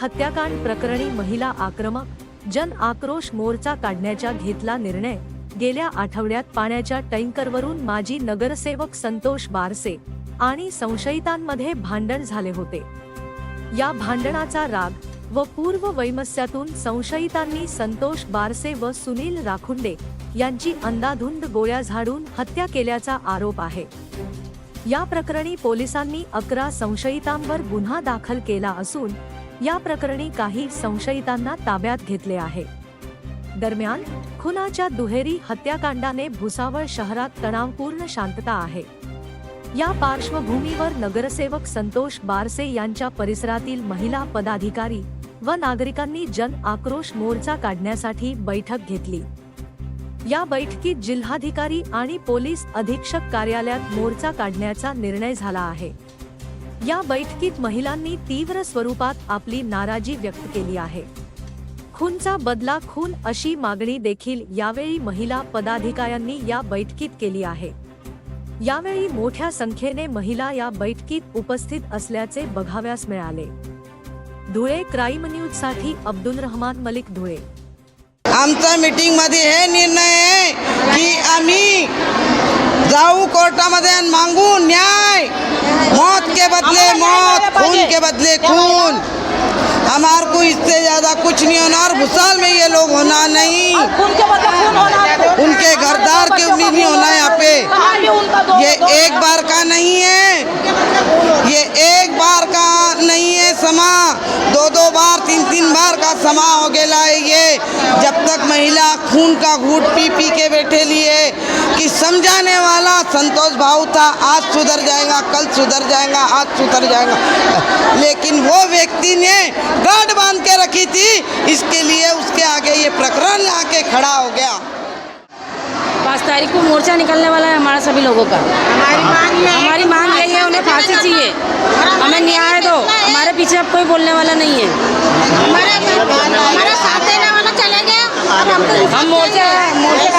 हत्याकांड प्रकरणी महिला आक्रमक जन आक्रोश मोर्चा काढण्याचा घेतला निर्णय. गेल्या आठवड्यात पाण्याच्या टँकरवरून माजी नगरसेवक संतोष बारसे आणि संशयितांमध्ये भांडण झाले होते. या भांडणाचा राग व पूर्व वैमस्यातून संशयितांनी संतोष बारसे व सुनील राखुंडे यांची अंदाधुंद गोळ्या झाडून हत्या केल्याचा आरोप आहे. या प्रकरणी पोलिसांनी अकरा संशयितांवर गुन्हा दाखल केला असून या प्रकरणी काही संशयितांना ताब्यात घेतले आहे. दरम्यान खुनाच्या दुहेरी हत्याकांडाने भुसावळ शहरात तणावपूर्ण शांतता आहे. या पार्श्वभूमीवर नगरसेवक संतोष बारसे यांच्या परिसरातील महिला पदाधिकारी व नागरिकांनी जन आक्रोश मोर्चा काढण्यासाठी बैठक घेतली. या बैठकीत जिल्हाधिकारी आणि पोलीस अधीक्षक कार्यालयात मोर्चा काढण्याचा निर्णय झाला आहे. या बैठकीत महिलांनी तीव्र स्वरूपात आपली नाराजी व्यक्त केली आहे. खूनचा बदला खून अशी मागणी देखील यावेळी महिला पदाधिकाऱ्यांनी या बैठकीत केली आहे. यावेळी मोठ्या संख्येने महिला या बैठकीत उपस्थित असल्याचे बघाव्यास मिळाले. धुळे क्राईम न्यूजसाठी अब्दुल रहमान मलिक धुळे. आमचा मीटिंगमध्ये हे निर्णय आहे की आम्ही जाऊ कोर्टामध्ये मागू न्याय के बदले खून। हमार को इससे ज़्यादा कुछ नहीं होना और भुसाल में ये लोग होना नहीं। उनके घरदार के भी नहीं होना यहाँ पे। ये एक बार का नहीं है। ये एक बार का नहीं है समा। दो दो बार तीन तीन बार का समा हो गया है ये। जब तक महिला खून का घूट पी पी के बैठे लिए कि समझाने संतोष भाऊ था आज सुधर जाएगा कल सुधर जाएगा आज सुधर जाएगा। लेकिन वो व्यक्ति ने गांठ बाँध के रखी थी इसके लिए उसके आगे ये प्रकरण आके खड़ा हो गया। पाँच तारीख को मोर्चा निकलने वाला है हमारा सभी लोगों का। हमारी मांग हमारी मांग यही है उन्हें फांसी चाहिए। हमें न्याय दो। हमारे पीछे अब कोई बोलने वाला नहीं है। हमारा साथ देने वाला चले गया हम तो हम मोर्चा मोर्चा